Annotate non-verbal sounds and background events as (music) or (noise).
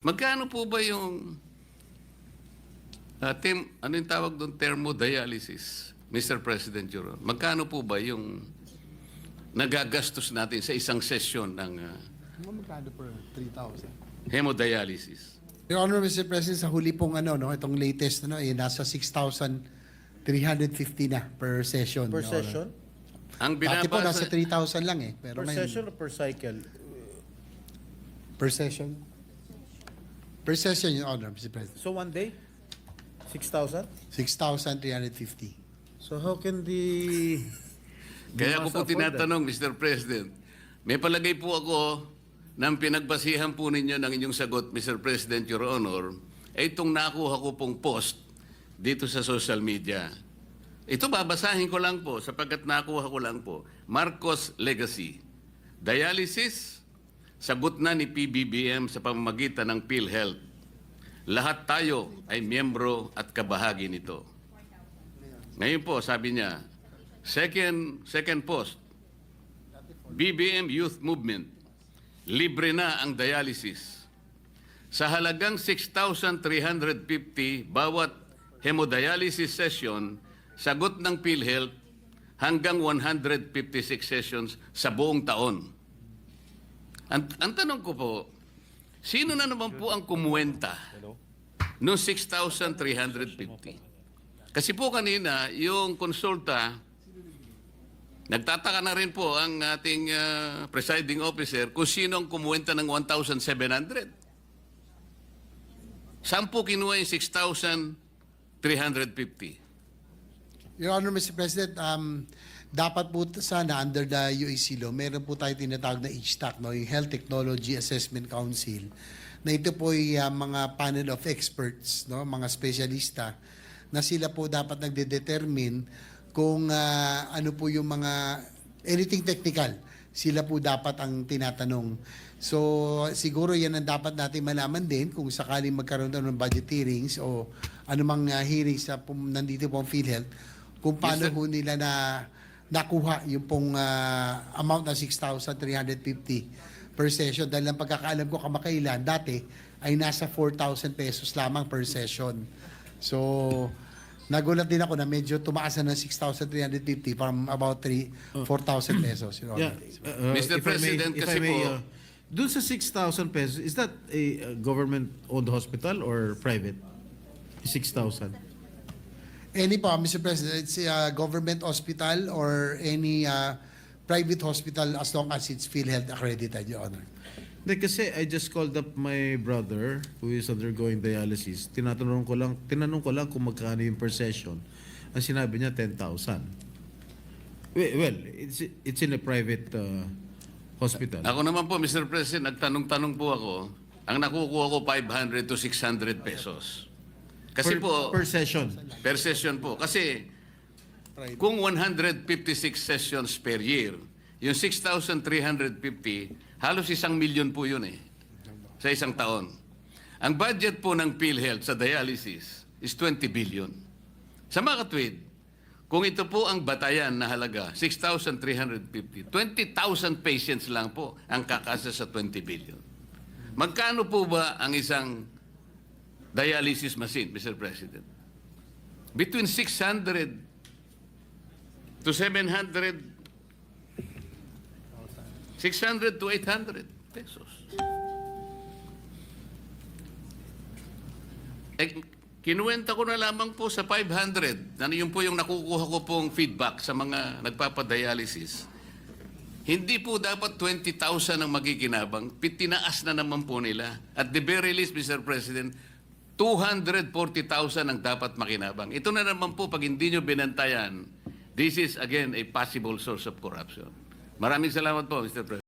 Magkano po ba yung uh, tem, ano yung tawag doon thermodialysis, Mr. President Juro? Magkano po ba yung nagagastos natin sa isang session ng uh, magkano per 3,000? hemodialysis? Your Honor, Mr. President, sa huli pong ano, no, itong latest, ano, eh, nasa 6,350 na per session. Per Your Honor. session? Ang Dati po nasa binabasa 3,000 lang eh. Pero Per ngayon, session or per cycle? Per session? Per session, Your Honor, Mr. President. So one day? 6,000? 6,350. So how can the... (laughs) Kaya ko po tinatanong, Mr. President, may palagay po ako ng pinagbasihan po ninyo ng inyong sagot, Mr. President, Your Honor, ay itong nakuha ko pong post dito sa social media. Ito babasahin ko lang po sapagkat nakuha ko lang po. Marcos Legacy. Dialysis, sagot na ni PBBM sa pamamagitan ng PhilHealth. Lahat tayo ay miyembro at kabahagi nito. Ngayon po, sabi niya, second, second post, BBM Youth Movement, libre na ang dialysis. Sa halagang 6,350 bawat hemodialysis session, sagot ng PhilHealth hanggang 156 sessions sa buong taon. Ang, ang tanong ko po, sino na naman po ang kumuwenta noong 6,350? Kasi po kanina, yung konsulta, nagtataka na rin po ang ating ah, presiding officer kung sino ang kumuwenta ng 1,700. Saan po kinuha yung 6,350? Your Honor, Mr. President, um, dapat po sana under the UAC law, meron po tayo tinatawag na HTAC, no, yung Health Technology Assessment Council, na ito po ay uh, mga panel of experts, no, mga spesyalista, na sila po dapat nagde-determine kung ah, ano po yung mga anything technical, sila po dapat ang tinatanong. So, siguro yan ang dapat natin malaman din kung sakaling magkaroon ng budget hearings o anumang uh, hearings na pum- nandito po ang PhilHealth, kung paano Yes, ho nila na nakuha yung pong ah, amount na 6,350 per session. Dahil ang pagkakaalam ko kamakailan, dati ay nasa 4,000 pesos lamang per session. So, nagulat din ako na medyo tumaas na ng 6,350 from about 3 4,000 pesos. Your Honor. Yeah. uh, uh, Mr. may- President, if kasi may, po- uh, dun sa 6,000 pesos, is that a uh, government-owned hospital or private? 6,000. Any po, Mr. President, it's a government hospital or any uh, private hospital as long as it's PhilHealth accredited, Your Honor. Hindi, kasi I just called up my brother who is undergoing dialysis. Tinatanong ko lang, tinanong ko lang kung magkano yung per session. Ang sinabi niya, 10,000. Well, well, it's, it's in a private uh, hospital. Ako naman po, Mr. President, nagtanong-tanong po ako, ang nakukuha ko 500 to 600 pesos. Kasi per, po, per session. per session po. Kasi kung 156 sessions per year, yung 6,350, halos isang milyon po yun eh, sa isang taon. Ang budget po ng PhilHealth sa dialysis is 20 billion. Sa mga katwid, kung ito po ang batayan na halaga, 6,350, 20,000 patients lang po ang kakasa sa 20 billion. Magkano po ba ang isang dialysis machine, Mr. President? Between 600 to 700, 600 to 800 pesos. Eh, kinuwenta ko na lamang po sa 500. Ano yun po yung nakukuha ko pong feedback sa mga nagpapadialysis. Hindi po dapat 20,000 ang magiginabang. Pitinaas na naman po nila. At the very least, Mr. President, 240,000 ang dapat makinabang. Ito na naman po, pag hindi nyo binantayan, this is again a possible source of corruption. Maraming salamat po, Mr. President.